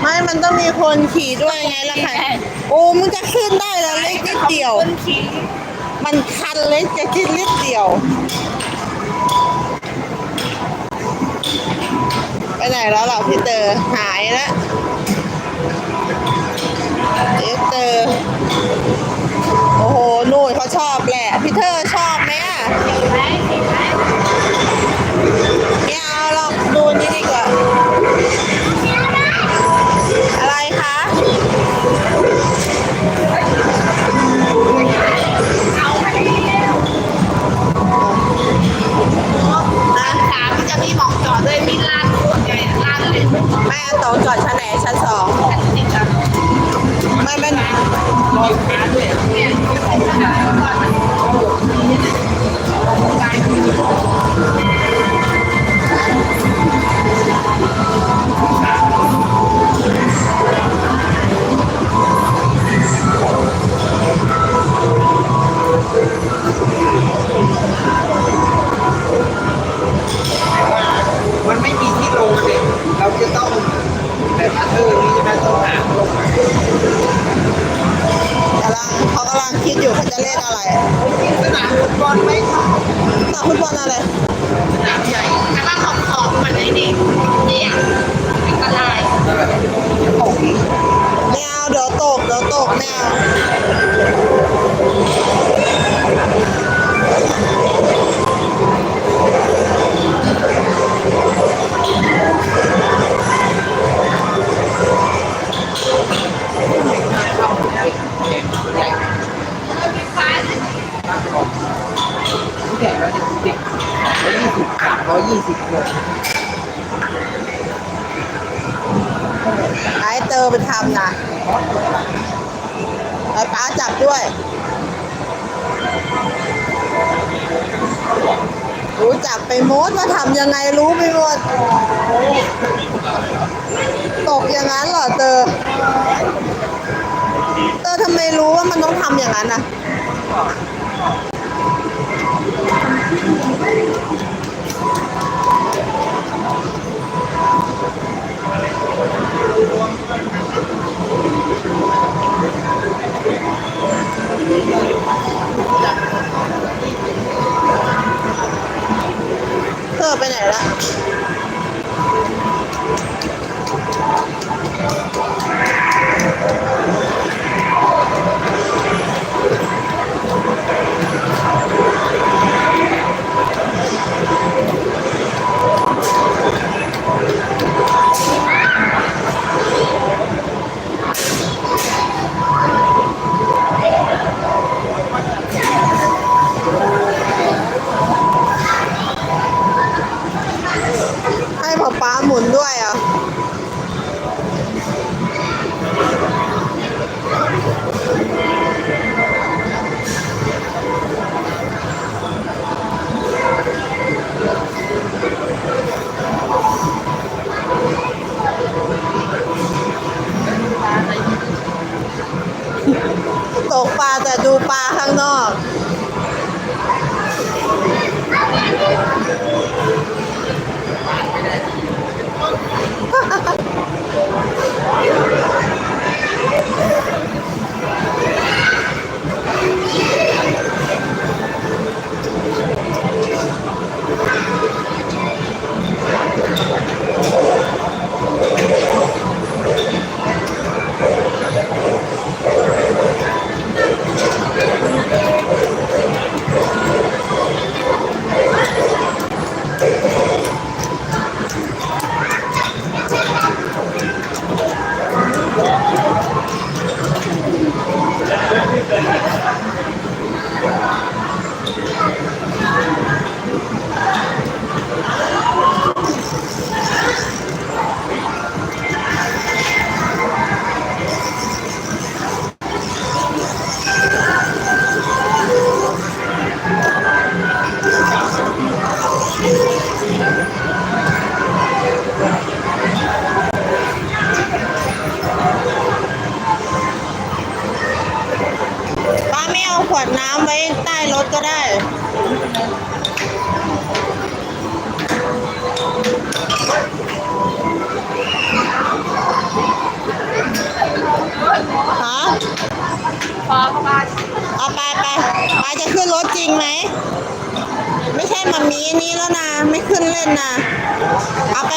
ไม่มันต้องมีคนขี่ด้วยไงล่ะค่ะ โอ้มึงจะขึ้นได้แล้วเล็กนิดเดียวคนขี่มันคันเล็กจะคิดนิดเดียว ไปไหนแล้วล่ะพี่เตอร์หายแล้วเอสเตอร์โอ้โหนู่นเขาชอบแหละ พี่เธอชอบไหมอะ แม่โตจอดชั้นไหนชั้นสองไม่เป็น กำลังเขากำลังคิดอยู่เขาจะเล่นอะไรสนามฟุตบอลไหมสนามฟุตบอลอะไรสนามใหญ่แต่ว่าขอบขอบมันไอ้นี่เนี่ย อย่างนั้นเหรอเตอเตอทำไมรู้ว่ามันต้องทำอย่างนั้นน่ะเตอไปไหนละ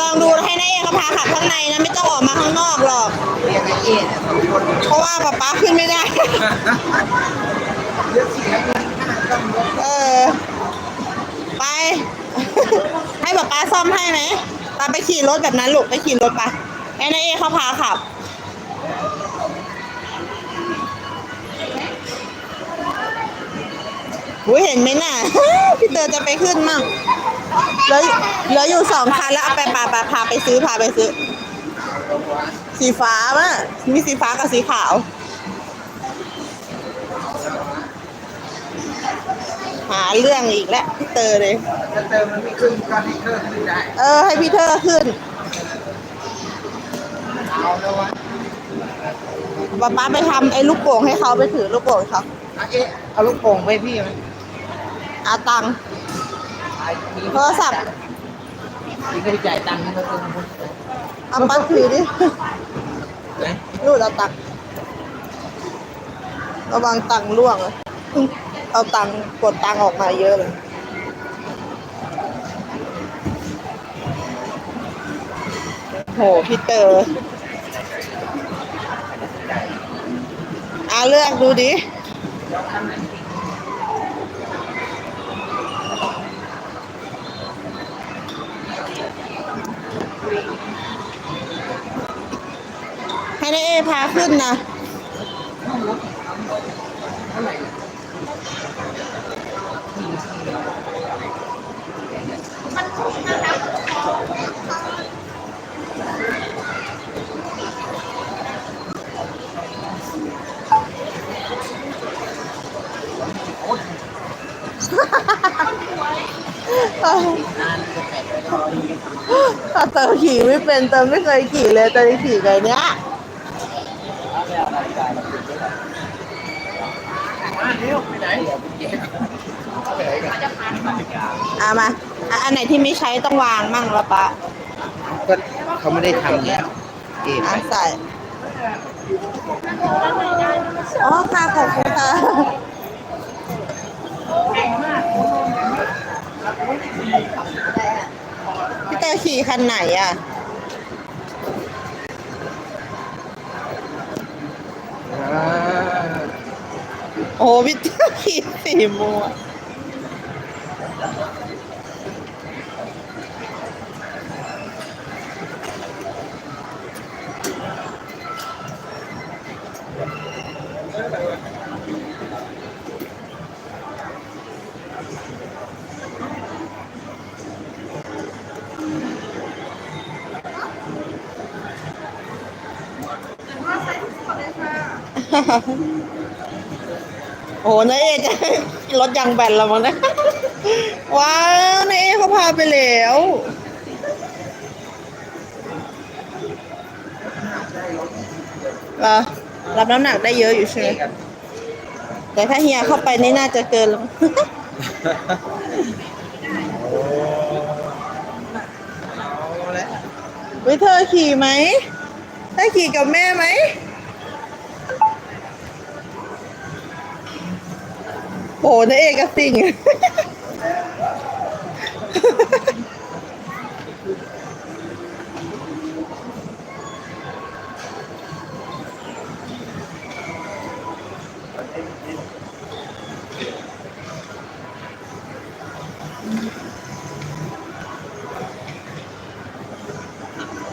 ลองดูให้นายเอกเขาพาขับข้างในนะไม่ต้องออกมาข้างนอกหรอกเรียกไอ้เอ๊ะเนี่ยสองคนเพราะว่าป๊าป๊าขึ้นไม่ได้เลือกสีแล้วกันหน้าต้องรถเออ ไป ให้ป๊าป๊าซ่อมให้ไหมป๊าไปขี่รถแบบนั้นลูกไปขี่รถไปให้นายเอกเขาพาขับหูยเห็นไหมน่ะ พี่เตอจะไปขึ้นมั่ง เหลือเหลืออยู่สองคันแล้วเอาไปปาปาพาไปซื้อพาไปซื้อ สีฟ้าป่ะมีสีฟ้ากับสีขาว หาเรื่องอีกแล้วพี่เตอเลย จะเติมมันไม่ขึ้นก็ให้เครื่องขึ้นได้ เออ ให้พี่เธอขึ้นเอาแล้ววะป๊าป๊าไปทำไอ้ลูกโป่งให้เขาไปถือลูกโป่งให้เขาอะเอ๊ะเอาลูกโป่งไปพี่มันเอาตังค์มี โทรศัพท์พี่ก็จ่ายตังค์ให้เขาเติมเอาปัดถือดินู่นเอาตังค์ระวังตังค์ล่วงเลยเอาตังค์กดตังค์ออกมาเยอะเลยโหพี่เตอร์อาเลือกดูดิ ให้ได้เอพาขึ้นนะ ถ้าเติมขี่ไม่เป็นเติมไม่เคยขี่เลยเติมขี่ไงเนี้ยมาเร็วไปไหนไปไหนกันเอามาอะอันไหนที่ไม่ใช้ต้องวางมั่งละปะก็เขาไม่ได้ทำแล้วเอ๊ะอะใส่ อ๋อค่ะขอบคุณค่ะพี่เตอขี่คันไหนอะอ่าโอ้พี่เตอขี่สีม่วง โอ้นายเอจะรถยางแบนแล้วมั้งนะว้าวนายเอเขาพาไปแล้วรอรับน้ำหนักได้เยอะอยู่ใช่ไหมแต่ถ้าเฮียเข้าไปนี่น่าจะเกินแล้วเอาแล้ววิเธอขี่ไหมได้ขี่กับแม่ไหม นาเอกสิง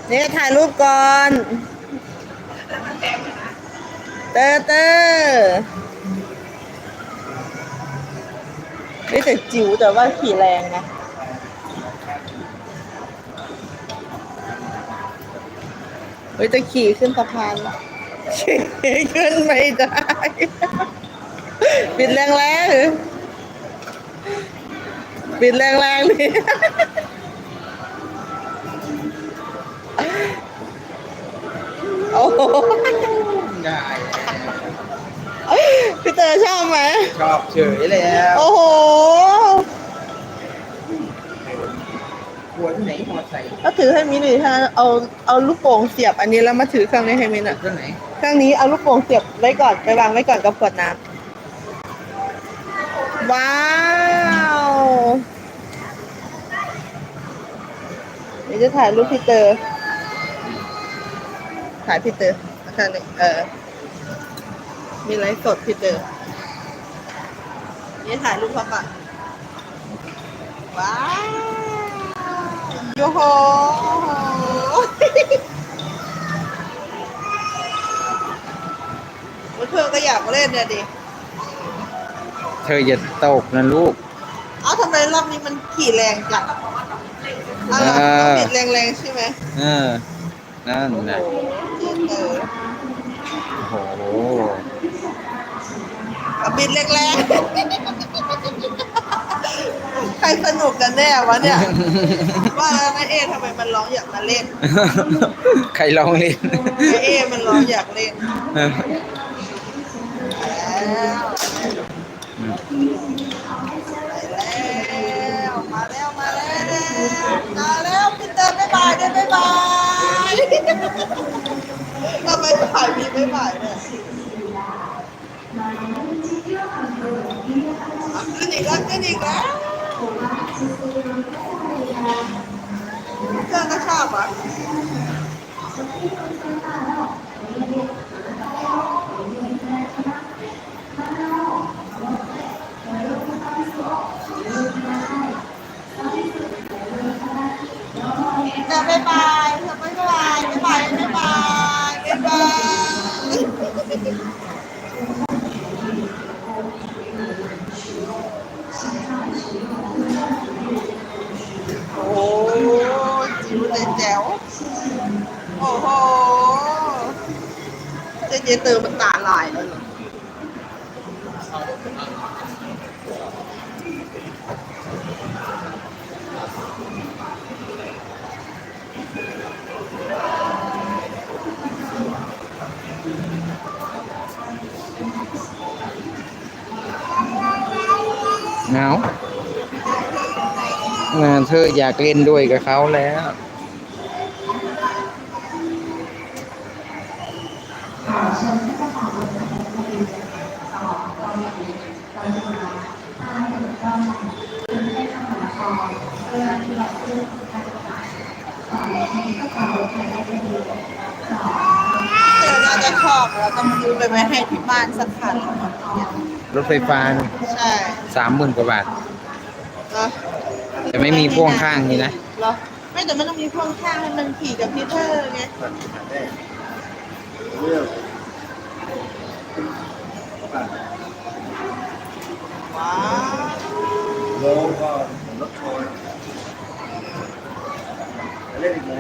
เนี่ยถ่ายรูปก่อน เตอร์เตอ แต่จิ๋วแต่ว่าขี่แรงนะเฮ้ยจะขี่ขึ้นสะพานขี่ขึ้นไม่ได้ ปิดแรงแรงปิดแรงแรงๆดิโอ้โหได้ เตอร์ชอบไหม ชอบเฉยแล้วโอ้โหหัวที่ไหนหัวใส่ก็ถือให้มินหรือถ้าเอาเอาลูกโป่งเสียบอันนี้แล้วมาถือเครื่องนี้ให้มินอะ เครื่องไหน เครื่องนี้เอาลูกโป่งเสียบไว้ก่อนไปวางไว้ก่อนกับขวดน้ำว้าวเดี๋ยวจะถ่ายรูปพี่เตอร์ถ่ายพี่เตอร์นะคะนี่เออ มีไลฟ์สดพี่เตอร์นี่ถ่ายรูปเขาก่อนว้าวโยโหเธอก็อยากเล่นเนี่ยดิ เธออย่าตกนะลูก เอ้าทำไมรอบนี้มันขี่แรงจังเอ้าวเออบิดแรงๆใช่ไหมเออ นั่นนะเออโอ้ บิดแรงๆใครสนุกกันแน่วะเนี่ย ว่าแล้วแม่เอ๊ทำไมมันร้องอยากมาเล่นใครลองเล่นแม่เอ๊มันร้องอยากเล่นเออแล้วแล้วมาแล้วมาแล้วมาแล้วพี่เตอร์บ๊ายบายด้วยบ๊ายบายทำไมถ่ายมีบ๊ายบายเนี่ย อะขึ้นอีกแล้วขึ้นอีกแล้วเพื่อนก็ชอบอะ เดี๋ยวบ๊ายบายเธอบ๊ายบายบ๊ายบายบ๊ายบายบ๊ายบายโอ้จิ๋วเลยแจ๋ว โอ้โหเจ๊เจเติมมันตาลายแล้วเหรอเหงาเออเธออยากเล่นด้วยกับเขาแล้ว เธอน่าจะชอบเราต้องซื้อไปไว้ให้ที่บ้านสักคันรถไฟฟ้าใช่สามหมื่นกว่าบาทเนอะแต่ไม่มีพ่วงข้างนี่นะ เหรอไม่แต่มันต้องมีพ่วงข้างให้มันขี่กับพีเตอร์ไงว้าวโลก็รถโชย เล่นอีกไหม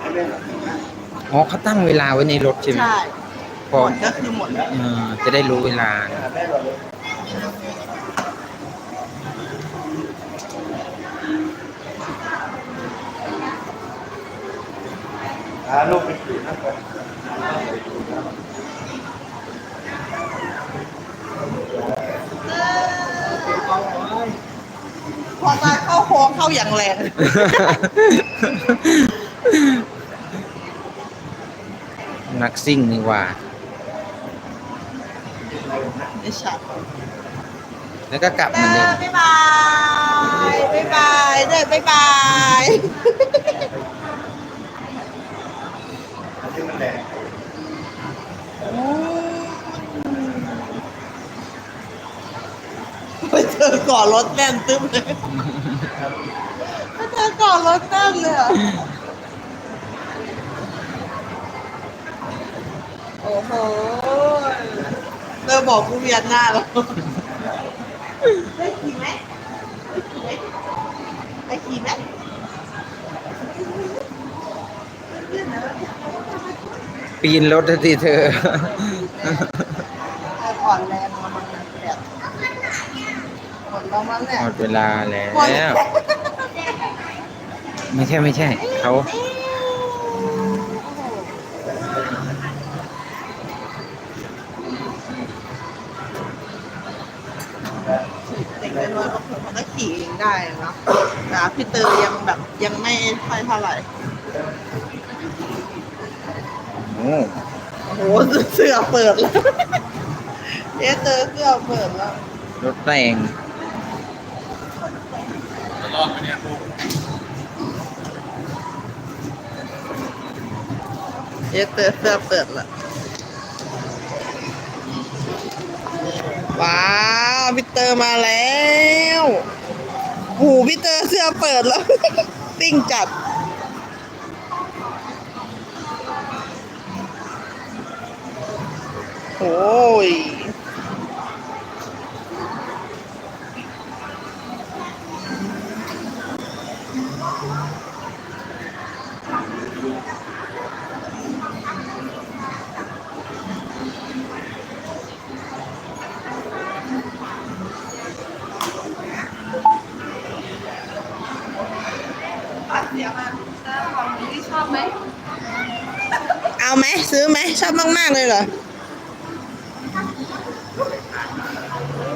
ไม่เล่นหรอกนะอ๋อเขาตั้งเวลาไว้ในรถใช่ไหมใช่พหอมดก็คือหมดแล้วเออจะได้รู้เวลาได้หรอกเลยพาลูกไปขี่นะก่อน พอตาเข้าโค้งเข้าอย่างแรงนักซิ่งนี่หว่า ไม่ชัดแล้วก็กลับเหมือนเดิมบ๊ายบาย บ๊ายบาย เด้อบ๊ายบาย ที่มันแดง ไปเจ อก่อรถแน่นตึ้มเลยไปเจอก่อรถแน่นเลยอะโอ้โหเธอบอกกูเวียนหน้าแล้วได้ขี่ไหมได้ขี่ไหมปีนรถทีเธอเธออ่อนแรงมามันแบบ หมดแล้วมั้งเนี่ยหมดเวลาแล้หมดวไม่ใช่ไม่ใช่ เขาเด็กน้อยๆบางคนเขาก็ขี่เองได้เนาะแต่พี่เตอร์ยังแบบยังไม่ค่อยเท่าไหร่ โอ้โอ้โหเสื้อเปิดแล้วเจ๊เตอร์เสื้อเปิดแล้ว รถแต่ง เจ๊เตอร์เสื้อเปิดล้วว้าวพี่เตอร์มาแล้วหูพี่เตอร์เสื้อเปิดแล้วติ้งจัดโอ้ย ชอบมาก ๆ เลยเหรอ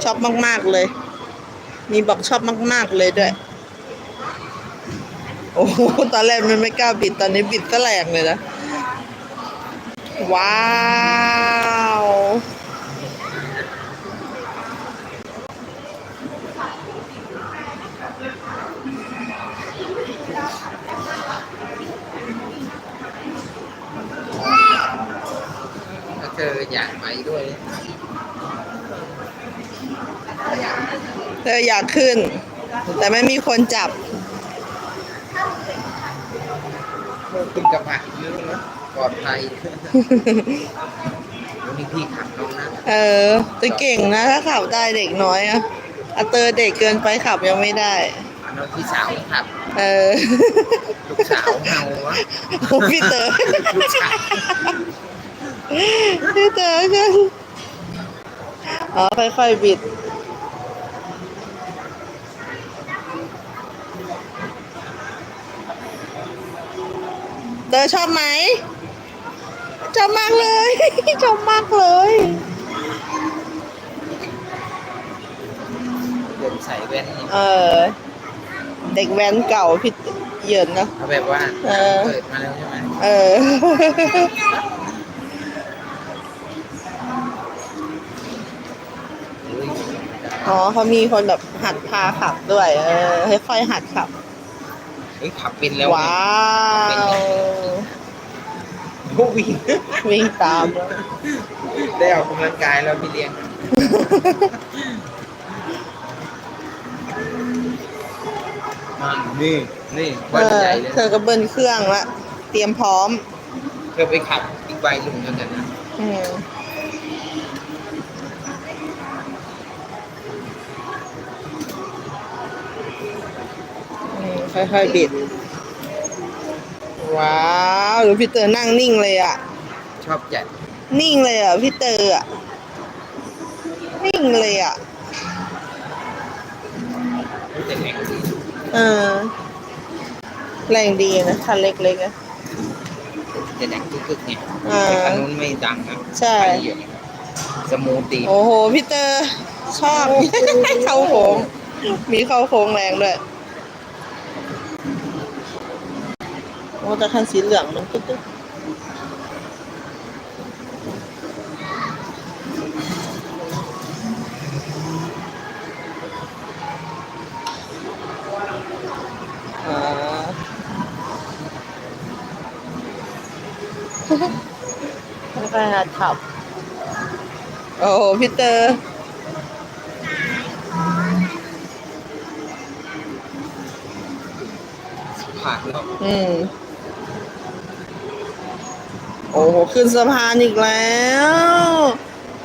ชอบมาก ๆ เลย มีบอกชอบมาก ๆ เลยด้วย โอ้โห ตอนแรกมันไม่กล้าบิด ตอนนี้บิดก็แรงเลยนะ ว้าว เธออยากไปด้วย เธออยากขึ้น แต่ไม่มีคนจับขึ้นกระบะเยอะนะปลอดภัยวันนี้พี่ขับน้องนะเออจะเก่งนะถ้าขับได้เด็กน้อยอะอะเตอร์เด็กเกินไปขับยังไม่ได้น้องพี่สาวขับ เออ ลูกสาวเฮาวะโอ้พี่เต๋อลูกสาว พี่เต๋อกันอ๋อค่อยๆบิดเต๋อชอบไหมชอบมากเลยชอบมากเลยเดินใส่แว่นนี่เออ เด็กแว้นเก่าพี่เหยินเนอะเขาแบบว่าเออเปิดมาแล้วใช่ไหมเออ เฮ้ย อ๋อเขามีคนแบบหัดพาขับด้วย เออค่อยๆหัดขับ เฮ้ยขับเป็นแล้วว้าวพวกวิ่งวิ่งตามแล้วได้ออกกำลังกายแล้วพี่เลี้ยงมานี่นี่เอบ้านอใหญ่เลยเธอก็เบิ้ลเครื่องละเตรียมพร้อม เธอไปขับอีกใบลุงกันนะอืม ค่อยๆบิด ว้าวดูพี่เตอร์นั่งนิ่งเลยอะ ชอบจัดนิ่งเลยอะพี่เตอร์อะ นิ่งเลยอะ แต่แข็งดีเออ แรงดีนะคันเล็กๆนะแต่แดงกึกๆไงอ่าแต่คันนู้นไม่ดังนะใช่ไปอยู่สมูทดีโอ้โหพี่เตอร์ชอบ เข้าโค้งมีเข้าโค้งแรงด้วย อ้แต่คันสีเหลืองมันตึ๊ดๆอ่าแล้วก็หัดขับ โอ้โหพี่เตอร์ผ่านแล้วอืมโอ้โหขึ้นสะพานอีกแล้ว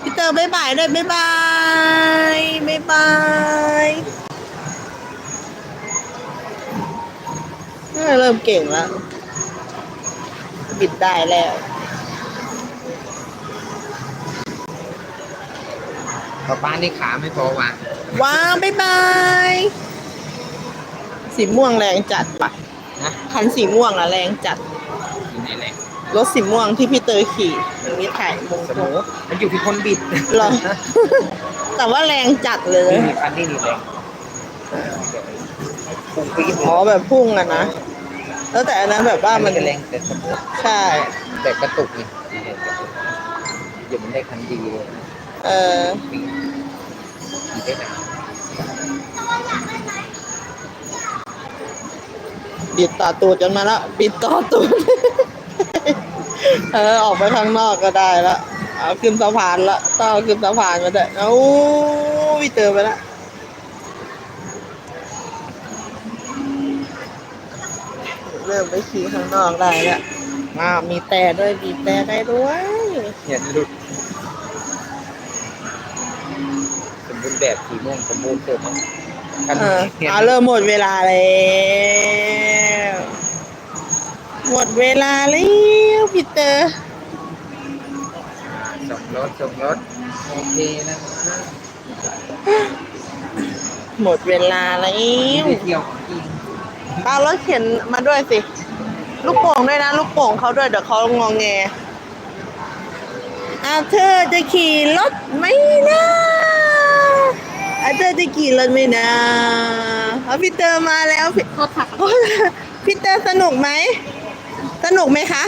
พี่เตอร์บ๊ายบายด้วยบ๊ายบายบ๊ายบายเออเริ่มเก่งแล้ว บิดได้แล้วป้าป้านี่ขาไม่พอวางว้าวบ๊ายบาย สีม่วงแรงจัดปะนะคันสีม่วงอะแรงจัด อยู่ไหนแหละ รถสีม่วงที่พี่เตยขี่อย่างนี้ถ่ายมงสมูทมันอยู่ที่คนบิดเหรอ แต่ว่าแรงจัดเลย นี่มีคันนี่นี่แรงปุ่งปี๊ดอ๋อแบบพุ่งอะนะ แล้วแต่อันนั้นแบบว่ามัน จะแรงแต่สมมติใช่ แต่กระตุกนี่เดี๋ยวมันได้คันดีเลยเออปี๊ดขี่ได้นานบิดต่อตูดจนมาแล้วบิดต่อตูด เออออกไปข้างนอกก็ได้ละเอาขึ้นสะพานละต้องเอาขึ้นสะพานมาได้เอาวิเตอร์ไปละเริ่มไปขี่ข้างนอกได้ละอ้าวมีแต่ด้วยบีบแต่ได้ด้วยเห็นหลุดสมบูรณ์แบบสีม่วงสมบูรณ์เติมคันเออเห็น เอาเริ่มหมดเวลาแล้ว หมดเวลาแล้วพีเตอร์ส่งรถส่งรถโอเคนะหมดเวลาแล้วไปเที่ยวของจริงเอารถเข็นมาด้วยสิ ลูกโป่งด้วยนะ ลูกโป่งเขาด้วยเดี๋ยวเขางองแงอาเธอจะขี่รถไหมนะอาเธอจะขี่รถไหมนะเอาพี่เตอร์มาแล้วพี่โทษค่ะโอ้ยพี่เตอร์สนุกไหม สนุกไหมคะ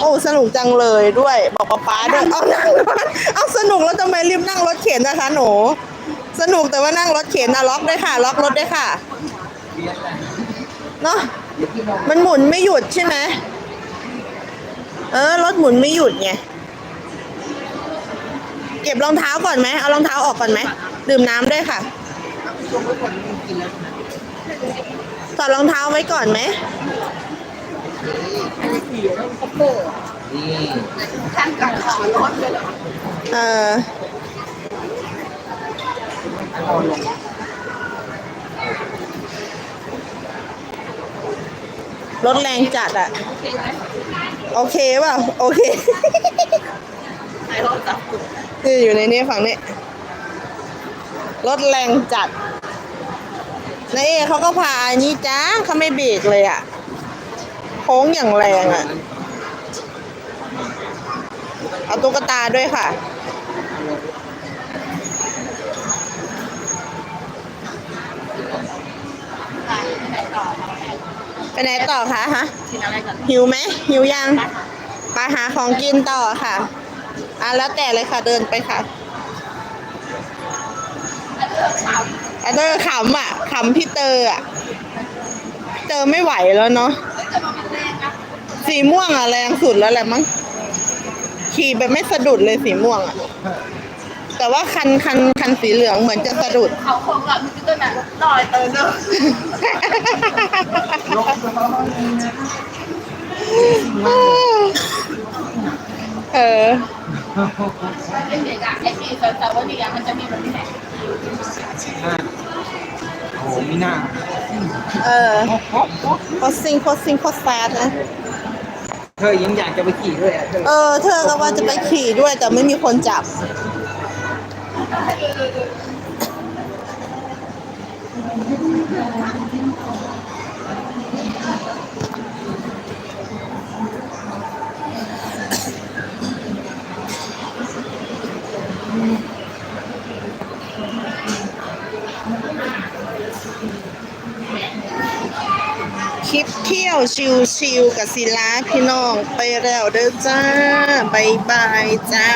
โอ้สนุกจังเลยด้วย บอกป๊าป๊าด้วยเอานั่งรถเอาสนุกแล้วทำไมรีบนั่งรถเข็นนะคะหนู สนุกแต่ว่านั่งรถเข็นนะล็อกด้วยค่ะล็อกรถด้วยค่ะเนาะมันหมุนไม่หยุดใช่ไหมเออรถหมุนไม่หยุดไงเก็บรองเท้าก่อนไหมเอารองเท้าออกก่อนไหมดื่มน้ำด้วยค่ะถอดรองเท้าไว้ก่อนไหม นี่ท่านกับขอรถเลยเหรอเออรถแรงจัดอะโอเคไหมโอเคเปล่าโอเคใช้รถจับกุนี่อยู่ในนี้ฝั่งนี้รถแรงจัดนายเอเขาก็พาอันนี้จ้าเขาไม่เบรกเลยอะ โค้งอย่างแรงอะเอาตุ๊กตาด้วยค่ะ ไปไหนต่อคะฮะ หิวไหมหิวยังไปหาของกินต่อค่ะ อะแล้วแต่เลยค่ะเดินไปค่ะอะเตอร์ขำอะขำพี่เตอร์อะ เตอร์ไม่ไหวแล้วเนาะ สีม่วงอะแรงสุดแล้วแหละมั้งขี่แบบไม่สะดุดเลยสีม่วงอะ แต่ว่าคันคันคันสีเหลืองเหมือนจะสะดุด เขาคงแบบมันจะต้นแบบลอยเตอร์เนอะเออเด็กๆอะไอ้ปีเซอร์วันนี้มันจะมีแบบนี้แหละโอ้โหมีหน้าเออโคตรซิงโคตรซิงโคตรแฟดนะ เธอยังอยากจะไปขี่ด้วยอะเธอเออ เธอก็ว่าจะไปขี่ด้วยแต่ไม่มีคนจับ คลิปเที่ยวชิวๆกับศิลาพี่น้องไปแล้วเด้อจ้าบายบายจ้า